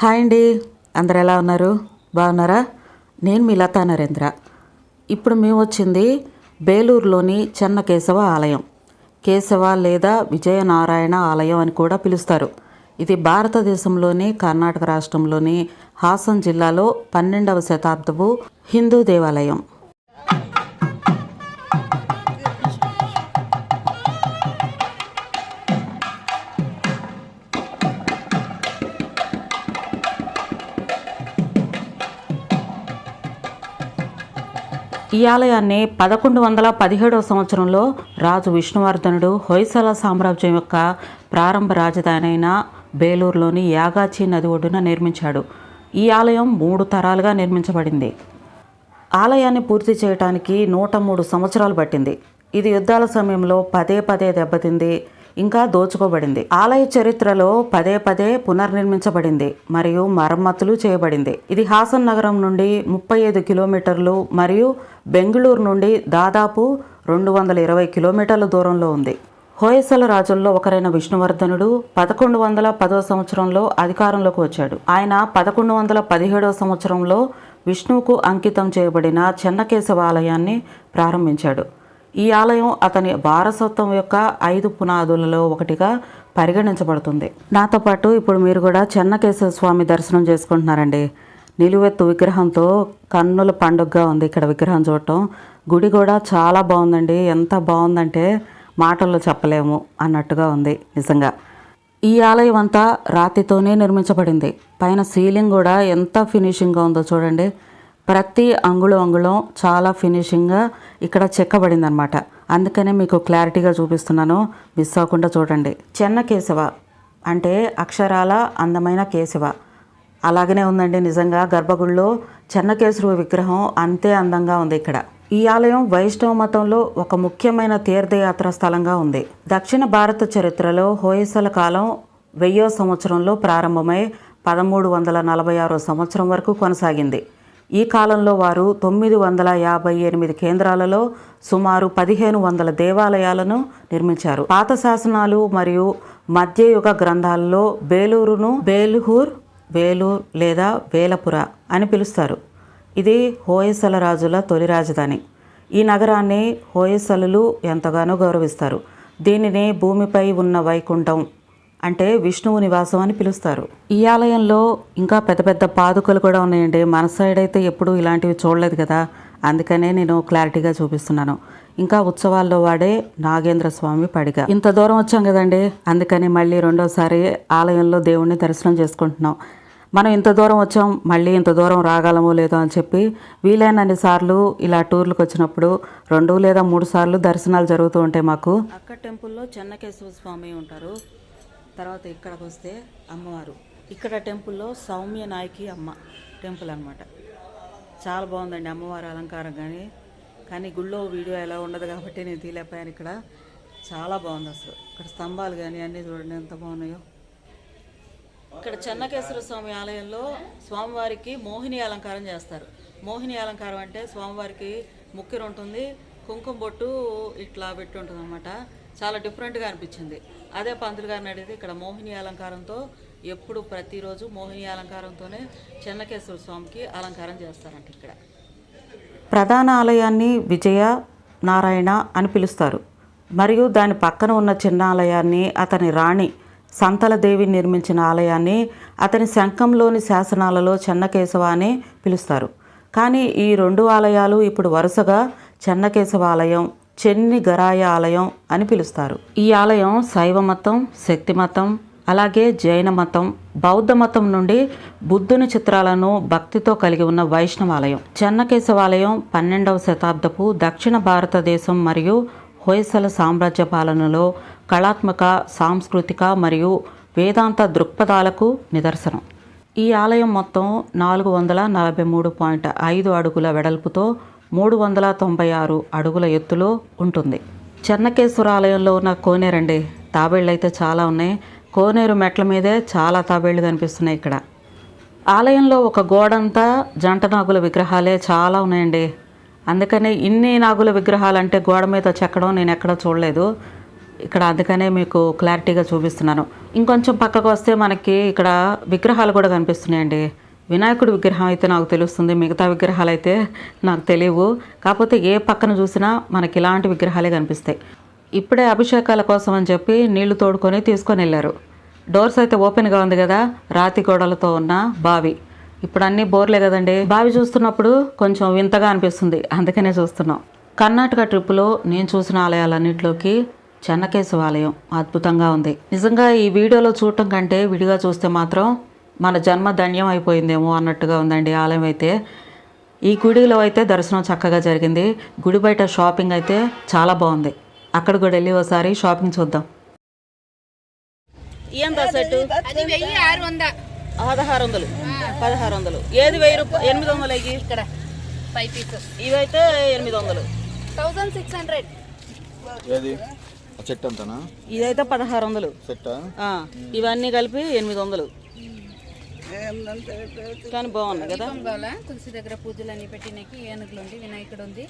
Hi అండి. అందరు ఎలా ఉన్నారు? బాగున్నారా? నేను మీ లతా నరేంద్ర. ఇప్పుడు మేము వచ్చింది బేలూరులోని చెన్న కేశవ ఆలయం. కేశవ లేదా విజయనారాయణ ఆలయం అని కూడా పిలుస్తారు. ఇది భారతదేశంలోని కర్ణాటక రాష్ట్రంలోని హాసన్ జిల్లాలో పన్నెండవ శతాబ్దపు హిందూ దేవాలయం. ఈ ఆలయాన్ని పదకొండు వందల పదిహేడవ సంవత్సరంలో రాజు విష్ణువర్ధనుడు హొయసల సామ్రాజ్యం యొక్క ప్రారంభ రాజధాని అయిన బేలూరులోని యాగాచి నది ఒడ్డున నిర్మించాడు. ఈ ఆలయం మూడు తరాలుగా నిర్మించబడింది. ఆలయాన్ని పూర్తి చేయడానికి నూట మూడు సంవత్సరాలు పట్టింది. ఇది యుద్ధాల సమయంలో పదే పదే దెబ్బతింది. ఇంకా దోచుకోబడింది. ఆలయ చరిత్రలో పదే పదే పునర్నిర్మించబడింది మరియు మరమ్మతులు చేయబడింది. ఇది హాసన్ నగరం నుండి ముప్పై ఐదు కిలోమీటర్లు మరియు బెంగళూరు నుండి దాదాపు రెండు వందల ఇరవై కిలోమీటర్ల దూరంలో ఉంది. హోయసల రాజుల్లో ఒకరైన విష్ణువర్ధనుడు పదకొండు వందల పదో సంవత్సరంలో అధికారంలోకి వచ్చాడు. ఆయన పదకొండు వందల పదిహేడవ సంవత్సరంలో విష్ణువుకు అంకితం చేయబడిన చెన్నకేశవ ఆలయాన్ని ప్రారంభించాడు. ఈ ఆలయం అతని వారసత్వం యొక్క ఐదు పునాదులలో ఒకటిగా పరిగణించబడుతుంది. నాతో పాటు ఇప్పుడు మీరు కూడా చెన్నకేశవ స్వామి దర్శనం చేసుకుంటున్నారండి. నిలువెత్తు విగ్రహంతో కన్నుల పండుగగా ఉంది ఇక్కడ విగ్రహం చూడటం. గుడి కూడా చాలా బాగుందండి. ఎంత బాగుందంటే మాటల్లో చెప్పలేము అన్నట్టుగా ఉంది నిజంగా. ఈ ఆలయం అంతా రాతితోనే నిర్మించబడింది. పైన సీలింగ్ కూడా ఎంత ఫినిషింగ్గా ఉందో చూడండి. ప్రతి అంగుళం అంగుళం చాలా ఫినిషింగ్గా ఇక్కడ చెక్కబడింది అనమాట అందుకనే మీకు క్లారిటీగా చూపిస్తున్నాను. మిస్ అవ్వకుండా చూడండి. చెన్న కేశవ అంటే అక్షరాల అందమైన కేశవ. అలాగనే ఉందండి నిజంగా గర్భగుడిలో చెన్నకేశవ విగ్రహం అంతే అందంగా ఉంది ఇక్కడ. ఈ ఆలయం వైష్ణవ మతంలో ఒక ముఖ్యమైన తీర్థయాత్ర స్థలంగా ఉంది. దక్షిణ భారత చరిత్రలో హోయసల కాలం వెయ్యో సంవత్సరంలో ప్రారంభమై పదమూడు వందల నలభై ఆరో సంవత్సరం వరకు కొనసాగింది. ఈ కాలంలో వారు తొమ్మిది వందల యాభై ఎనిమిది కేంద్రాలలో సుమారు పదిహేను వందల దేవాలయాలను నిర్మించారు. పాత శాసనాలు మరియు మధ్యయుగ గ్రంథాలలో బేలూరును బేలుహూర్ వేలూర్ లేదా వేలపుర అని పిలుస్తారు. ఇది హోయసల రాజుల తొలి రాజధాని. ఈ నగరాన్ని హోయసలులు ఎంతగానో గౌరవిస్తారు. దీనిని భూమిపై ఉన్న వైకుంఠం అంటే విష్ణువు నివాసం అని పిలుస్తారు. ఈ ఆలయంలో ఇంకా పెద్ద పెద్ద పాదుకలు కూడా ఉన్నాయండి. మన సైడ్ అయితే ఎప్పుడు ఇలాంటివి చూడలేదు కదా. అందుకనే నేను క్లారిటీగా చూపిస్తున్నాను. ఇంకా ఉత్సవాల్లో వాడే నాగేంద్ర స్వామి పడిగ ఇంత దూరం వచ్చాం కదండి. అందుకని మళ్ళీ రెండోసారి ఆలయంలో దేవుణ్ణి దర్శనం చేసుకుంటున్నాం. మనం ఇంత దూరం వచ్చాం మళ్ళీ ఇంత దూరం రాగలమో లేదో అని చెప్పి వీలైనన్ని సార్లు ఇలా టూర్లకు వచ్చినప్పుడు రెండు లేదా మూడు సార్లు దర్శనాలు జరుగుతూ ఉంటాయి మాకు అక్క టెంపుల్లో చెన్నకేశ్వర స్వామి ఉంటారు. తర్వాత ఇక్కడికి వస్తే అమ్మవారు. ఇక్కడ టెంపుల్లో సౌమ్య నాయకి అమ్మ టెంపుల్ అన్నమాట. చాలా బాగుందండి అమ్మవారి అలంకారం కానీ. కానీ గుళ్ళో వీడియో ఎలా ఉండదు కాబట్టి నేను తీలేకపోయాను ఇక్కడ. చాలా బాగుంది అసలు. ఇక్కడ స్తంభాలు కానీ అన్నీ చూడండి ఎంత బాగున్నాయో. ఇక్కడ చెన్నకేశ్వర స్వామి ఆలయంలో స్వామివారికి మోహిని అలంకారం చేస్తారు. మోహిని అలంకారం అంటే స్వామివారికి ముక్కిరి ఉంటుంది కుంకుమ బొట్టు ఇట్లా పెట్టి ఉంటుంది అనమాట చాలా డిఫరెంట్గా అనిపించింది. అదే పంతులు గారిని అడిగితే ఇక్కడ మోహిని అలంకారంతో ఎప్పుడు ప్రతిరోజు మోహిని అలంకారంతోనే చెన్నకేశ్వర స్వామికి అలంకారం చేస్తారంట ఇక్కడ. ప్రధాన ఆలయాన్ని విజయ నారాయణ అని పిలుస్తారు. మరియు దాని పక్కన ఉన్న చిన్న ఆలయాన్ని అతని రాణి సంతలదేవి నిర్మించిన ఆలయాన్ని అతని శంఖంలోని శాసనాలలో చెన్నకేశవ అని పిలుస్తారు. కానీ ఈ రెండు ఆలయాలు ఇప్పుడు వరుసగా చెన్నకేశవ ఆలయం చెన్ని గరాయ ఆలయం అని పిలుస్తారు. ఈ ఆలయం శైవ మతం శక్తి మతం అలాగే జైన మతం బౌద్ధ మతం నుండి బుద్ధుని చిత్రాలను భక్తితో కలిగి ఉన్న వైష్ణవాలయం చెన్నకేశవాలయం పన్నెండవ శతాబ్దపు దక్షిణ భారతదేశం మరియు హొయసల సామ్రాజ్య పాలనలో కళాత్మక సాంస్కృతిక మరియు వేదాంత దృక్పథాలకు నిదర్శనం. ఈ ఆలయం మొత్తం నాలుగు వందల నలభై మూడు పాయింట్ ఐదు అడుగుల వెడల్పుతో మూడు వందల తొంభై ఆరు అడుగుల ఎత్తులో ఉంటుంది. చెన్నకేశ్వర ఆలయంలో ఉన్న కోనేరండి తాబేళ్ళు అయితే చాలా ఉన్నాయి. కోనేరు మెట్ల మీదే చాలా తాబేళ్ళు కనిపిస్తున్నాయి ఇక్కడ. ఆలయంలో ఒక గోడంతా జంట నాగుల విగ్రహాలే చాలా ఉన్నాయండి. అందుకనే ఇన్ని నాగుల విగ్రహాలు అంటే గోడ మీద చెక్కడం నేను ఎక్కడ చూడలేదు. ఇక్కడ అందుకనే మీకు క్లారిటీగా చూపిస్తున్నాను. ఇంకొంచెం పక్కకు వస్తే మనకి ఇక్కడ విగ్రహాలు కూడా కనిపిస్తున్నాయండి. వినాయకుడి విగ్రహం అయితే నాకు తెలుస్తుంది. మిగతా విగ్రహాలు అయితే నాకు తెలియవు. కాకపోతే ఏ పక్కన చూసినా మనకి ఇలాంటి విగ్రహాలే కనిపిస్తాయి. ఇప్పుడే అభిషేకాల కోసం అని చెప్పి నీళ్ళు తోడుకొని తీసుకొని వెళ్ళారు. డోర్స్ అయితే ఓపెన్గా ఉంది కదా. రాతి గోడలతో ఉన్న బావి. ఇప్పుడు అన్నీ బోర్లే కదండి. బావి చూస్తున్నప్పుడు కొంచెం వింతగా అనిపిస్తుంది. అందుకనే చూస్తున్నాం. కర్ణాటక ట్రిప్పులో నేను చూసిన ఆలయాలన్నింటిలోకి చెన్నకేశవ ఆలయం అద్భుతంగా ఉంది. నిజంగా ఈ వీడియోలో చూడటం కంటే విడిగా చూస్తే మాత్రం మన జన్మ ధన్యం అయిపోయిందేమో అన్నట్టుగా ఉందండి ఆలయం అయితే. ఈ గుడిలో అయితే దర్శనం చక్కగా జరిగింది. గుడి బయట షాపింగ్ అయితే చాలా బాగుంది. అక్కడ కూడా వెళ్ళి ఒకసారి షాపింగ్ చూద్దాం. ఎంత సెట్ అది వెయ్యి ఆరు వంద. పదహారు వందలు. పదహారు వందలు. ఏది వెయ్యి రూపాయలు ఎనిమిది వందలు అయ్యి ఇక్కడ. Five pieces. ఇవైతే ఎనిమిది వందలు. Six hundred. ఇదైతే పదహారు వందలు. చెట్టా ఆ, ఇవన్నీ కలిపి ఎనిమిది వందలు. కానీ బాగున్నాయి కదా? తులసి దగ్గర పూజలు అన్ని పెట్టినకి ఏనుగులు ఉంది వినాయకుడు ఉంది.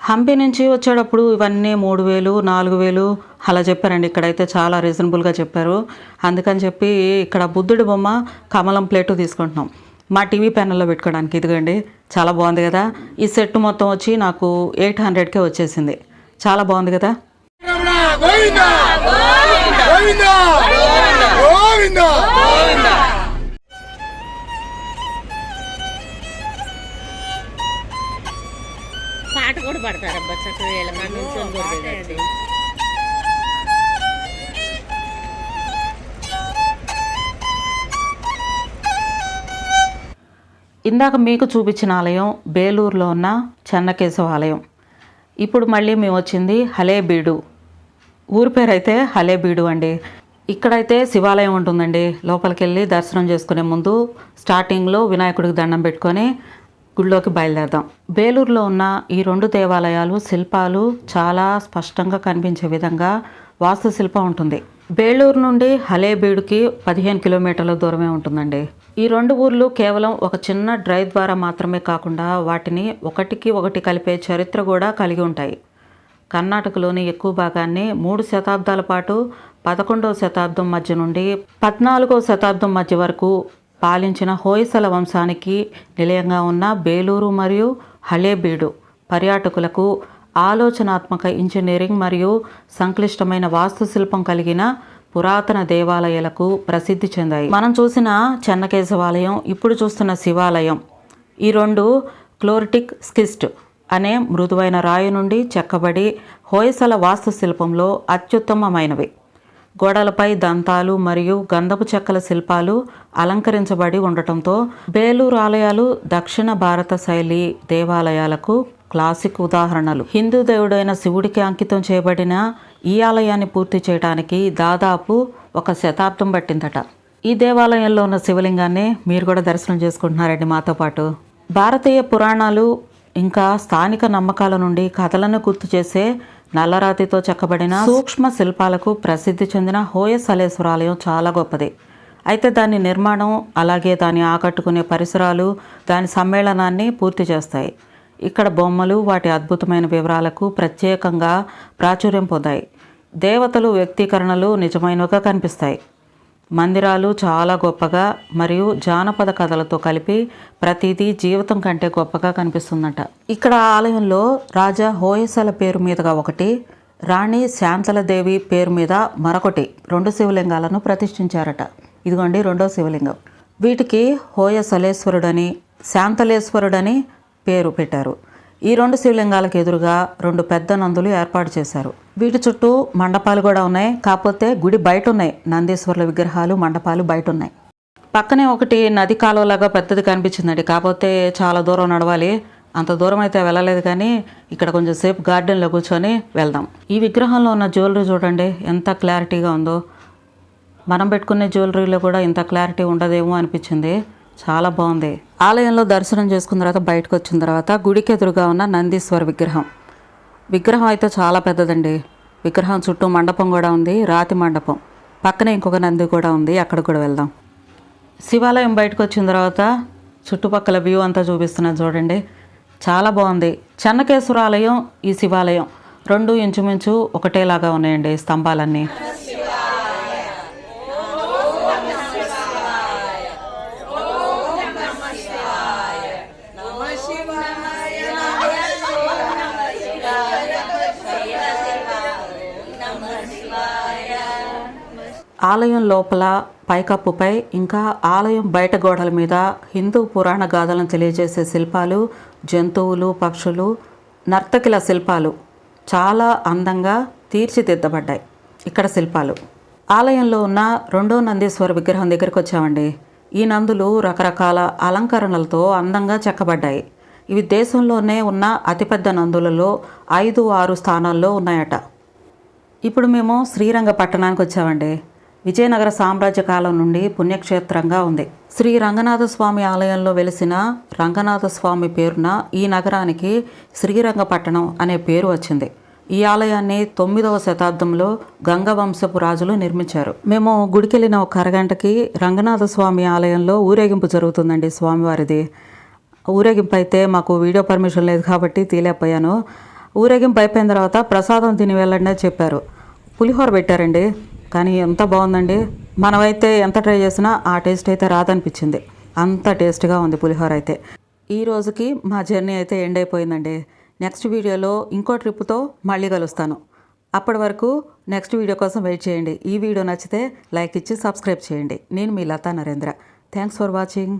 హంపి నుంచి వచ్చేటప్పుడు ఇవన్నీ మూడు వేలు నాలుగు వేలు అలా చెప్పారండి. ఇక్కడైతే చాలా రీజనబుల్గా చెప్పారు. అందుకని చెప్పి ఇక్కడ బుద్ధుడి బొమ్మ కమలం ప్లేటు తీసుకుంటున్నాం. మా టీవీ ప్యానల్లో పెట్టుకోవడానికి. ఇదిగోండి చాలా బాగుంది కదా? ఈ సెట్ మొత్తం వచ్చి నాకు ఎయిట్ హండ్రెడ్కే వచ్చేసింది. చాలా బాగుంది కదా? పాట ఇందాక మీకు చూపించిన ఆలయం బేలూరులో ఉన్న చెన్నకేశవ ఆలయం. ఇప్పుడు మళ్ళీ మేము వచ్చింది హలేబీడు. ఊరి పేరు అయితే హలేబీడు అండి. ఇక్కడైతే శివాలయం ఉంటుందండి. లోపలికి వెళ్ళి దర్శనం చేసుకునే ముందు స్టార్టింగ్లో వినాయకుడికి దండం పెట్టుకొని గుళ్ళోకి బయలుదేరదాం. బేలూరులో ఉన్న ఈ రెండు దేవాలయాలు శిల్పాలు చాలా స్పష్టంగా కనిపించే విధంగా వాస్తుశిల్పం ఉంటుంది. బేలూరు నుండి హలేబీడుకి పదిహేను కిలోమీటర్ల దూరమే ఉంటుందండి. ఈ రెండు ఊర్లు కేవలం ఒక చిన్న డ్రైవ్ ద్వారా మాత్రమే కాకుండా వాటిని ఒకటికి ఒకటి కలిపే చరిత్ర కూడా కలిగి ఉంటాయి. కర్ణాటకలోని ఎక్కువ భాగాన్ని మూడు శతాబ్దాల పాటు పదకొండవ శతాబ్దం మధ్య నుండి పద్నాలుగవ శతాబ్దం మధ్య వరకు పాలించిన హోయసల వంశానికి నిలయంగా ఉన్న బేలూరు మరియు హలేబీడు పర్యాటకులకు ఆలోచనాత్మక ఇంజనీరింగ్ మరియు సంక్లిష్టమైన వాస్తుశిల్పం కలిగిన పురాతన దేవాలయాలకు ప్రసిద్ధి చెందాయి. మనం చూసిన చెన్నకేశవాలయం ఇప్పుడు చూస్తున్న శివాలయం. ఈ రెండు క్లోరిటిక్ స్కిస్ట్ అనే మృదువైన రాయి నుండి చెక్కబడి హోయసల వాస్తుశిల్పంలో అత్యుత్తమమైనవి. గోడలపై దంతాలు మరియు గంధపు చెక్కల శిల్పాలు అలంకరించబడి ఉండటంతో బేలూరు ఆలయాలు దక్షిణ భారత శైలి దేవాలయాలకు క్లాసిక్ ఉదాహరణలు. హిందూ దేవుడైన శివుడికి అంకితం చేయబడిన ఈ ఆలయాన్ని పూర్తి చేయడానికి దాదాపు ఒక శతాబ్దం పట్టిందట. ఈ దేవాలయంలో ఉన్న శివలింగాన్ని మీరు కూడా దర్శనం చేసుకుంటున్నారండి మాతో పాటు. భారతీయ పురాణాలు ఇంకా స్థానిక నమ్మకాల నుండి కథలను గుర్తు చేసే నల్లరాతితో చెక్కబడిన సూక్ష్మ శిల్పాలకు ప్రసిద్ధి చెందిన హోయసలేశ్వరాలయం చాలా గొప్పది. అయితే దాని నిర్మాణం అలాగే దాన్ని ఆకట్టుకునే పరిసరాలు దాని సమ్మేళనాన్ని పూర్తి చేస్తాయి. ఇక్కడ బొమ్మలు వాటి అద్భుతమైన వివరాలకు ప్రత్యేకంగా ప్రాచుర్యం పొందాయి. దేవతలు వ్యక్తీకరణలు నిజమైనవిగా కనిపిస్తాయి. మందిరాలు చాలా గొప్పగా మరియు జానపద కథలతో కలిపి ప్రతిదీ జీవితం కంటే గొప్పగా కనిపిస్తుందట. ఇక్కడ ఆలయంలో రాజా హోయసల పేరు మీదుగా ఒకటి రాణి శాంతలదేవి పేరు మీద మరొకటి రెండు శివలింగాలను ప్రతిష్ఠించారట. ఇదిగోండి రెండో శివలింగం. వీటికి హోయసలేశ్వరుడని శాంతలేశ్వరుడని పేరు పెట్టారు. ఈ రెండు శివలింగాలకు ఎదురుగా రెండు పెద్ద నందులు ఏర్పాటు చేశారు. వీటి చుట్టూ మండపాలు కూడా ఉన్నాయి. కాకపోతే గుడి బయట ఉన్నాయి నందీశ్వరుల విగ్రహాలు మండపాలు బయట ఉన్నాయి పక్కనే ఒకటి నది కాలువలాగా పెద్దది కనిపించిందండి. కాకపోతే చాలా దూరం నడవాలి. అంత దూరం అయితే వెళ్ళలేదు కానీ ఇక్కడ కొంచెం సేపు గార్డెన్లో కూర్చొని వెళ్దాం. ఈ విగ్రహంలో ఉన్న జ్యువెలరీ చూడండి. ఎంత క్లారిటీగా ఉందో. మనం పెట్టుకునే జ్యువెలరీలో కూడా ఇంత క్లారిటీ ఉండదేమో అనిపించింది. చాలా బాగుంది. ఆలయంలో దర్శనం చేసుకున్న తర్వాత బయటకు వచ్చిన తర్వాత గుడికి ఎదురుగా ఉన్న నందీశ్వర విగ్రహం. విగ్రహం అయితే చాలా పెద్దదండి. విగ్రహం చుట్టూ మండపం కూడా ఉంది రాతి మండపం. పక్కనే ఇంకొక నంది కూడా ఉంది అక్కడ కూడా వెళ్దాం. శివాలయం బయటకు వచ్చిన తర్వాత చుట్టుపక్కల వ్యూ అంతా చూపిస్తున్నాను చూడండి. చాలా బాగుంది. చెన్నకేశ్వర ఆలయం ఈ శివాలయం రెండు ఇంచుమించు ఒకటేలాగా ఉన్నాయండి స్తంభాలన్నీ. ఆలయం లోపల పైకప్పుపై ఇంకా ఆలయం బయట గోడల మీద హిందూ పురాణ గాథలను తెలియజేసే శిల్పాలు జంతువులు పక్షులు నర్తకిల శిల్పాలు చాలా అందంగా తీర్చిదిద్దబడ్డాయి. ఇక్కడ శిల్పాలు. ఆలయంలో ఉన్న రెండో నందీశ్వర విగ్రహం దగ్గరికి వచ్చామండి. ఈ నందులు రకరకాల అలంకరణలతో అందంగా చెక్కబడ్డాయి. ఇవి దేశంలోనే ఉన్న అతిపెద్ద నందులలో ఐదు ఆరు స్థానాల్లో ఉన్నాయట. ఇప్పుడు మేము శ్రీరంగ పట్టణానికి వచ్చామండి. విజయనగర సామ్రాజ్య కాలం నుండి పుణ్యక్షేత్రంగా ఉంది. శ్రీ రంగనాథస్వామి ఆలయంలో వెలిసిన రంగనాథ స్వామి పేరున ఈ నగరానికి శ్రీరంగపట్టణం అనే పేరు వచ్చింది. ఈ ఆలయాన్ని తొమ్మిదవ శతాబ్దంలో గంగవంశపు రాజులు నిర్మించారు. మేము గుడికెళ్ళిన ఒక అరగంటకి రంగనాథస్వామి ఆలయంలో ఊరేగింపు జరుగుతుందండి స్వామివారిది. ఊరేగింపు అయితే మాకు వీడియో పర్మిషన్ లేదు కాబట్టి తీలేకపోయాను ఊరేగింపు అయిపోయిన తర్వాత ప్రసాదం తిని వెళ్ళండి అని చెప్పారు. పులిహోర పెట్టారండి. కానీ ఎంత బాగుందండి. మనమైతే ఎంత ట్రై చేసినా ఆ టేస్ట్ అయితే రాదనిపించింది. అంత టేస్ట్గా ఉంది పులిహోర అయితే. ఈ రోజుకి మా జర్నీ అయితే ఎండ్ అయిపోయిందండి. నెక్స్ట్ వీడియోలో ఇంకో ట్రిప్తో మళ్ళీ కలుస్తాను. అప్పటి వరకు నెక్స్ట్ వీడియో కోసం వెయిట్ చేయండి. ఈ వీడియో నచ్చితే లైక్ ఇచ్చి సబ్స్క్రైబ్ చేయండి. నేను మీ Lata Narendra. Thanks for watching.